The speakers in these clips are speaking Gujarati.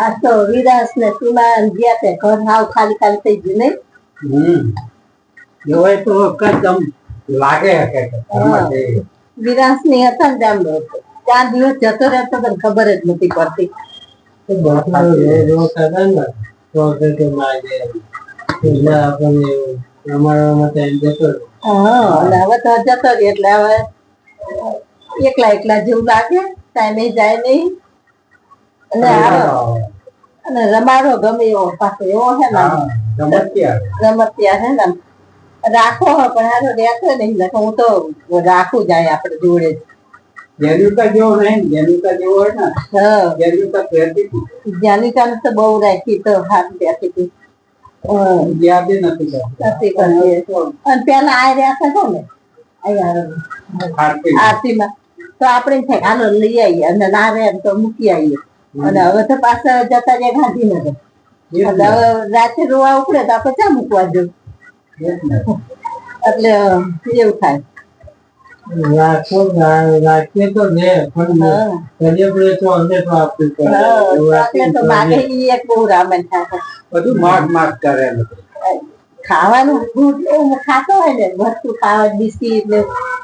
આ તો વિરાસ ને સુમાન ગયા તે ઘર હાવ ખાલી ખાલી થઈ ગયું નહીં? હમ. જોવાય તો કદમ લાગે હકે વિરાસની હતા ને આમ ચાર દિવસ જતો રહેતો તો ખબર જ નથી પડતી. એકલા એકલા જેવું લાગે ટાઈમે જાય નહીં. અને રમાડો ગમે એવો પાછો એવો હે ને. રમતિયા. હે ને. રાખો પણ હારો રહેતો નહીં લખો હું તો રાખું જાય આપણે જોડે જેનુકા ને, ને તો બહુ રાખી તો હાથ બેઠી હતી. પેલા આ રહ્યા હતા આરતી. આરતીમાં. તો આપણે હાલો લઈ આવીએ અને ના રહે તો મૂકી આવીએ. અને હવે તો પાછા જતા જાય ગાંધીનગર. એટલે ને, રાતે રોવા ઉપડે તો આપણે ક્યાં મૂકવા જવું? ને. એટલે એવું થાય. રાખો રાખીએ તો રે પણ હા. કરીએ તો અમને તો આપવું પડે. હા, માગે એક બહુ રામાયણ થાય બધું માગ માગ કરેલું ખાવાનું ફૂડ ખાતો હોય ને વસ્તુ ખાવા બિસ્કીટ ને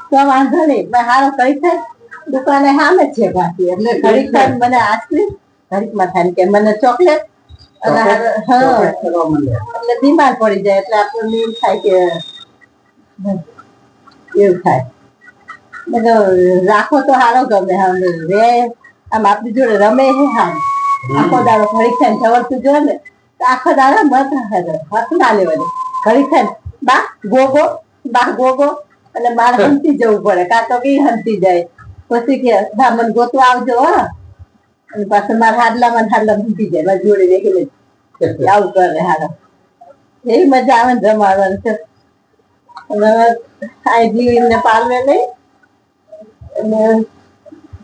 તો વાંધો નહીં પણ હારો કઈ થાય? દુકાને સામે જ છે પાછી એટલે ઘડીક થાય મને આઈસ્ક્રીમ ઘડીકમાં થાય કે મને ચોકલેટ. એટલે બીમાર પડી જાય એટલે આપણને એમ થાય કે એવું થાય. રાખો તો હારો ગમે હવે રે આમ આપણી જોડે રમે હે હા આખો દાડો ઘડીક થાય ને જવરતું જો ને તો આખો દાડો મત હાથ ના લેવાની. ઘડીક થાય બા ગોગો બા ગોગો એટલે મારે હંતી જવું પડે કાં તો કઈ હંતી જાય. પછી કે હા મને ગોતવા આવજો હા. અને પાછું મારા હાડલામાં ને હાડલામાં હંતી જાય મારી જોડે દેખીને આવું કરે હાલો. એવી મજા આવે ને રમાડવાની છે. અને આ જીવીને પાલવે અને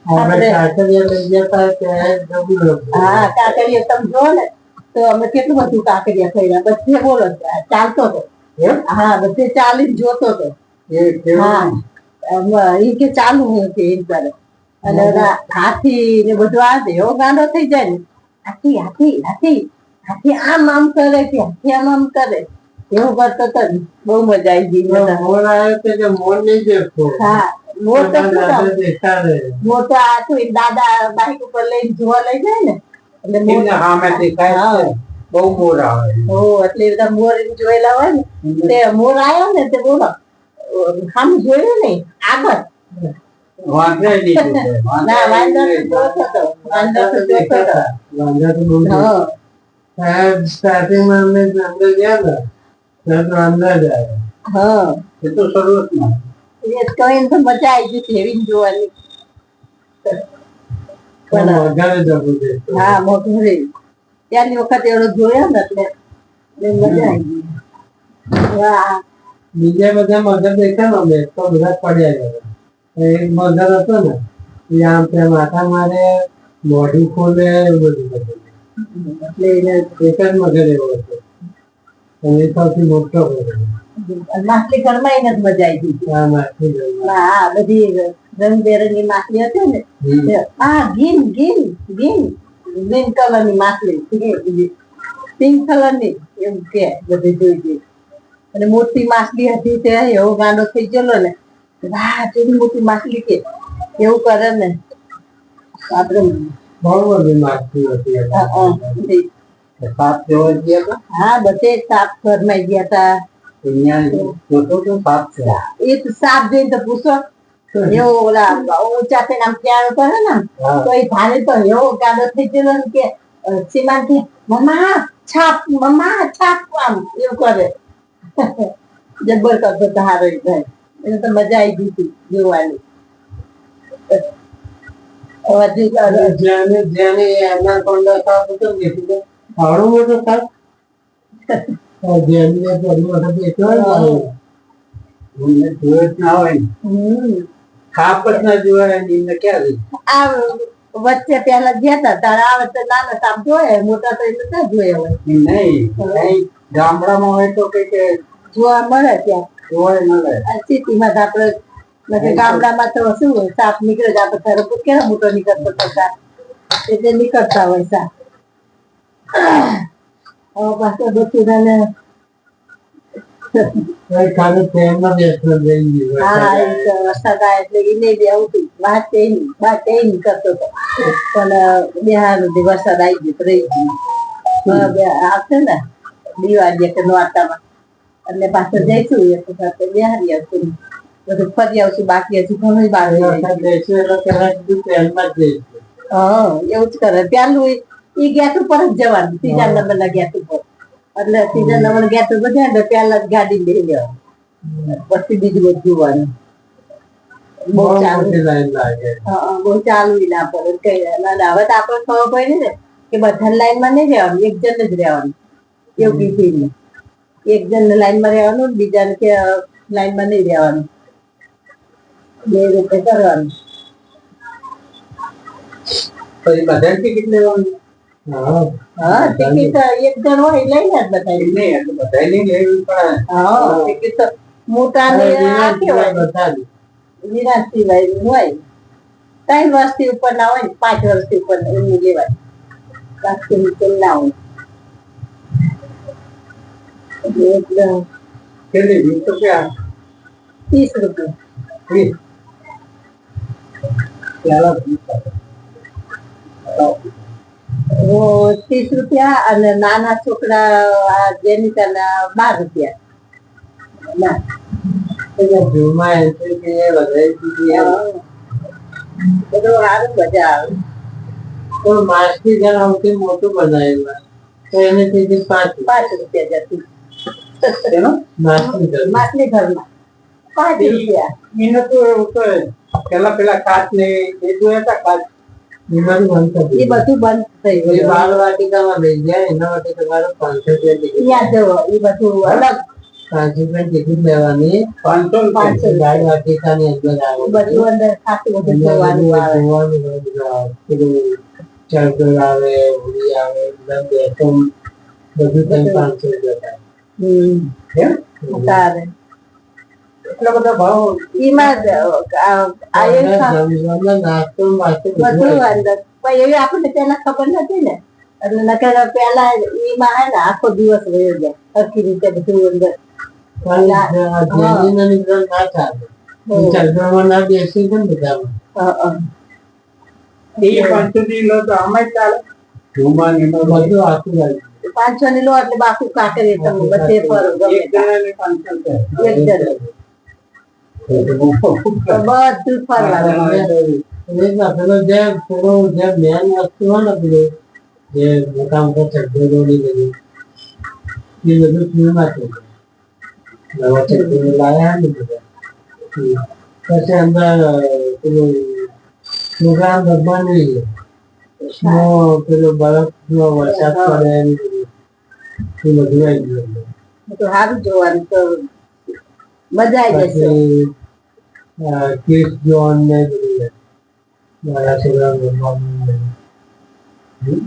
આપણે કાંકરિયા લઈ ગયા હતા ત્યારે હા કાકડીયા તમે જો ને. તો અમે કેટલું બધું કાકડીયા ખાઈ બધે બોલો ચાલતો હતો. હા બધે ચાલી જોતો હતો. હા. આમ, કે ચાલુ હું કે એમ કરે અને હાથી ને બધું આવે એવો ગાંડો થઈ જાય ને. હાથી હાથી હાથી. હાથી આમ આમ કરે કે હાથી આમ આમ કરે. એવું કરતો તો બહુ મજા આવી ગઈ મોર આવ્યો તો કે મોર નહીં દેખો. હા મોર તો મોર તો આ તો દાદા બાઈક ઉપર લઈને જોવા લઈ જાય ને. એટલે કાંઈ હા. બહુ મોર આવે. ઓ એટલે બધા મોર જોયેલા હોય ને. તે મોર આવ્યો ને તે બોલો. આમ જોયું નહીં આગળ. વાંધો. ના વાંધો તો વાંદર તો જોતો તો હા. સાહેબ સ્ટાર્ટિંગમાં અમને અંદર ગયા ને તો અંદર જ હા. એ તો શરૂઆતમાં. એ તો એમ તો મજા આવી ગઈ હેવી જોવાની. પણ વધારે હા મોટું રે ત્યારની વખત એવડો જોયો ને એટલે મજા આવી ગઈ. વાહ બીજા બધા મગર દેખા અમે તો બધા પડ્યા ગયા એક મગર હતો ને એ આમ ત્યાં માથા મારે મોઢું ખોલે એવું બધું એટલે એને એક જ મગર એવો હતો. અને સૌથી મોટો મગર માછલી ઘરમાં એને જ મજા આવી ગઈ. આ માછલી જવું. હા બધી રંગબેરંગી માછલી હતી ને. આ હા ગીન ગીન ગીન. ગ્રીન કલરની માછલી પિંક કલરની એમ કે બધી જોઈ જોઈ. અને મોટી માછલી હતી તે એવો ગાંડો થઈ ગયેલો ને. વાહ જેવી મોટી માછલી કે. એવું કરે ને. આપણે બહુ બધી માછલી હતી. સાપ જોવા ગયા હતા? હા બધે સાપ ઘરમાં ગયા હતા અહીંયા જોતો તો સાપ છે. એ તો સાપ જોઈને તો પૂછો. એવો ઓલા ઊંચા થઈને આમ પ્યારો કરે ને. તો એ ભારે તો એવો ગાડો થઈ ગયેલો ને કે સીમાન કે મમ્મા છાપ મમ્મા છાપ આમ એવું કરે. જબ્બર કરતો તો હારો ભાઈ. એને તો મજા આવી ગઈ હતી જોવાની. હતો વચ્ચે પેલા ગયા હતા તારા આ વચ્ચે નાના સાપ જોયા મોટા તો એને ક્યાં જોયા હોય. નહીં. ગામડામાં હોય તો કઈ કે જોવા મળે ત્યાં જોવા મળે. સિટીમાં આપણે ગામડામાં તો શું હોય સાપ નીકળે જ આપણે તરફ કેવો મોટો નીકળતો હતો એટલે નીકળતા હોય સાપ. હવે પાછો એ વરસાદ આવે કરતો ગયો રહી ગયું. આવશે ને? દિવાળી કે નોરતામાં. એટલે પાછળ જઈશું એ સાથે બિહારી આવશું. બધું ફરી આવશું બાકી હજી ઘણું બાકી ગયું. એટલે હા એવું જ કરે. પેલું ઈ ગેટ ઉપર જ જવાનું ત્રીજા નંબર ના ગેટ ઉપર. એટલે ત્રીજા નંબર ગેટ ઉપર જાય ને પેલા જ ગાડી લઈ લેવાની. પછી બીજું બધું જોવાનું. બહુ ચાલુ. બહુ ના પડે. કઈ હવે તો આપણે ખબર પડી ને કે બધા લાઈનમાં નહીં રહેવાનું એક જણ જ રહેવાનું. એવું કીધું એક જણ લાઈનમાં રહેવાનું ને બીજાને કે લાઈનમાં નહીં રહેવાનું. બે રીતે કરવાનું. પછી બધાને ટિકિટ લેવાની? હા. હા ટિકિટ એક જણ હોય લઈને જ બધા નહીં બધાય નહીં લેવી પણ. હા ટિકિટ મોટા ને વિરાટ સિવાય હોય. ત્રણ વર્ષથી ઉપર ના હોય ને પાંચ વર્ષથી ઉપર લેવાય. બાકી ના હોય. કેટલી વીસ રૂપિયા ત્રીસ રૂપિયા. વીસ પેલા ત્રીસ રૂપિયા અને નાના છોકરા જેનિતાના બાર રૂપિયા. ના. જૂમાં એન્ટ્રી ફી એ વધારી દીધી. બધું સારું મજા આવે. તો માસથી ઘર સૌથી મોટું બનાવેલું તો એની ટિકિટ પાંચ પાંચ રૂપિયા જતી એનો? માસની ઘર માટલી ઘરમાં પાંચ રૂપિયા એને તો પેલા પેલા કાચ ને એ જોયા હતા કાચ બંધ એ બધું બંધ થઈ ગયું. બાળ વાટિકામાં લઈ જાય એના માટે તમારે પાંચસો રૂપિયા ત્યાં એ બધું અલગ. પાંચસો રૂપિયા ટિકિટ લેવાની. પાંચસો પાંચસો બાળ વાટિકાની અંદર આવે. બધું અંદર ખાતું બધું જોવાનું આવે. આવે. પેલું ચાર્જર આવે હોળી આવે બધા બેસો બધું તમે પાંચસો રૂપિયા તારે એટલા બધા ભાવ એમાં એવી આપણને પેલા ખબર નથી ને. એટલે નકર પેલા એમાં હે ને આખો દિવસ વયો જાય. સરખી રીતે બધું અંદર. એ પાંચસો લો તો આમાં જ ચાલે. જુમાની નો બધું આખું આવી ગયું. પાંચસો ની લો એટલે બાકી કાકરી તમે બધે ફરો ગમે એક જણ. બધું ફરવા એટલે જ ના પેલો જે પેલો જે મેન વસ્તુ હોય ને પેલું જે મોટા મોટા ચકડોળો ની એ બધું ફ્રીમાં થઈ નવા ચકડોળો લાયા ને બધા. પછી અંદર પેલું રમવાનું. સ્નો પેલો બરફ નો વરસાદ પડે ને બધું આવી ગયું તો સારું જોવાનું તો મજા આવી જશે. ક્રિસ જોન ને મારા છોકરા રમવાનું ને બધું.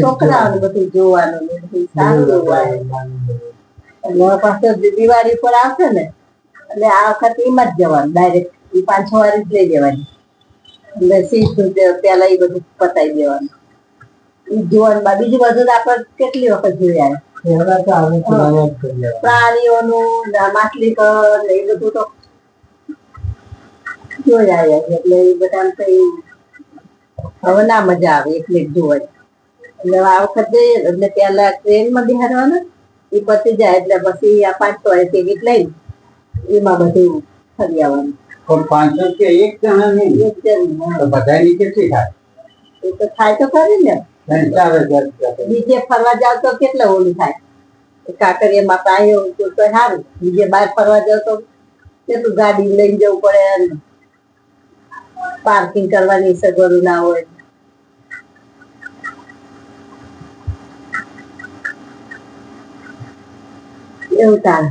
છોકરાઓને બધું જોવાનું. સારું જોવાનું. પાછો દિવાળી પર આવશે ને એટલે આ વખતે એમાં જ જવાનું. ડાયરેક્ટ એ પાંચ છ વાર જ લઈ જવાની. એટલે સીધું એ બધું પતાવી દેવાનું. ઈ બીજી બધું આપણે કેટલી વખત જોયા કરી. પ્રાણીઓનું માછલી એ બધું તો જોયા એટલે એ બધા કઈ હવે ના મજા આવે એટલે જોવા એટલે આ વખત એટલે પેલા ટ્રેનમાં બિહારવાનું એ પતી જાય એટલે પછી આ પાંચસો ટિકિટ લઈ એમાં બધું ફરી આવવાનું. પણ પાંચસો રૂપિયા એક જણા નહીં એક જણ બધાની કેટલી થાય? એ તો થાય તો ખરી ને. બીજે ફરવા જાવ તો કેટલા ઓલું થાય? કાંકરિયામાં પાયો તો તો સારું. બીજે બહાર ફરવા જાવ તો કેટલું ગાડી લઈને જવું પડે પાર્કિંગ કરવાની સગવડ ના હોય. એવું તારે